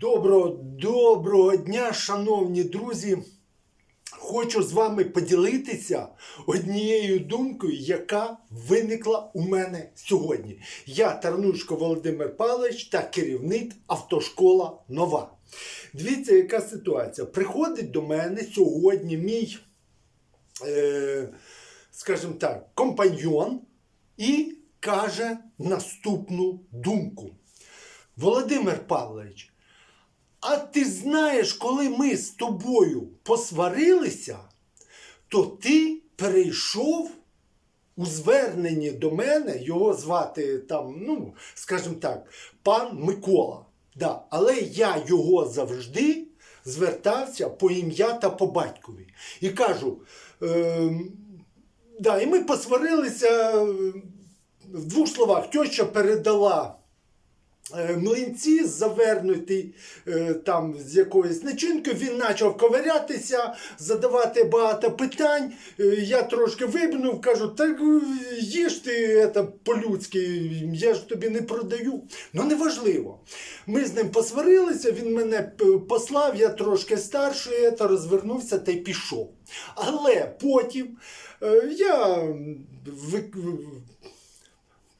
Доброго, доброго дня, шановні друзі. Хочу з вами поділитися однією думкою, яка виникла у мене сьогодні. Я Тарнушко Володимир Павлович та керівник автошкола Нова. Дивіться, яка ситуація. Приходить до мене сьогодні мій, е, скажімо так, компаньйон і каже наступну думку. Володимир Павлович, а ти знаєш, коли ми з тобою посварилися, то ти перейшов у зверненні до мене, його звати там, ну, скажімо так, пан Микола. Да, але я його завжди звертався по ім'я та по батькові. І кажу, ем, да, і ми посварилися е, в двох словах. Тьоща передала е, млинці завернуті е, там з якоюсь начинкою. Він почав ковирятися, задавати багато питань. Е, Я трошки вибнув, кажу, так е, їж ти це по-людськи, я ж тобі не продаю. Ну неважливо. Ми з ним посварилися, він мене послав, я трошки старший, та розвернувся та й пішов. Але потім е, я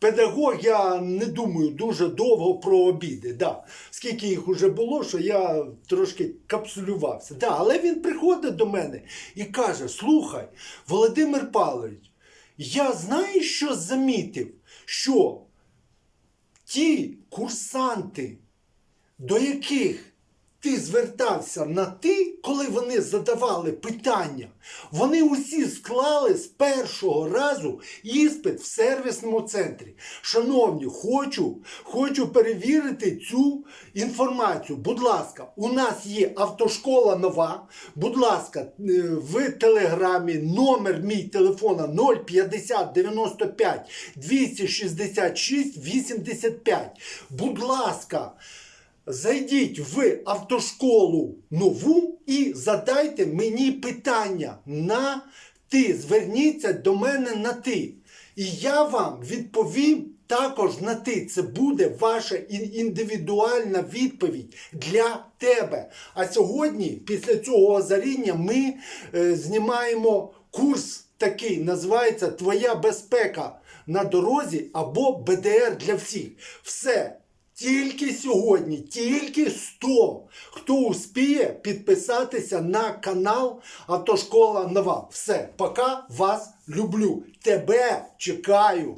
Педагог, я не думаю дуже довго про обіди. Да. Скільки їх вже було, що я трошки капсулювався. Да. Але він приходить до мене і каже: Слухай, Володимир Павлович, я знаю, що замітив, що ті курсанти, до яких ти звертався на ти, коли вони задавали питання, вони усі склали з першого разу іспит в сервісному центрі. Шановні, хочу, хочу перевірити цю інформацію. Будь ласка, у нас є автошкола нова. Будь ласка, е, в телеграмі номер мій телефона 050 95 266 85. Будь ласка. Зайдіть в автошколу нову і задайте мені питання на ти. Зверніться до мене на ти. І я вам відповім також на ти. Це буде ваша індивідуальна відповідь для тебе. А сьогодні, після цього озаріння, ми е, знімаємо курс такий, називається Твоя безпека на дорозі або БДР для всіх. Все. Тільки сьогодні, тільки 100, хто успіє підписатися на канал Автошкола Нова. Все, пока вас люблю. Тебе чекаю.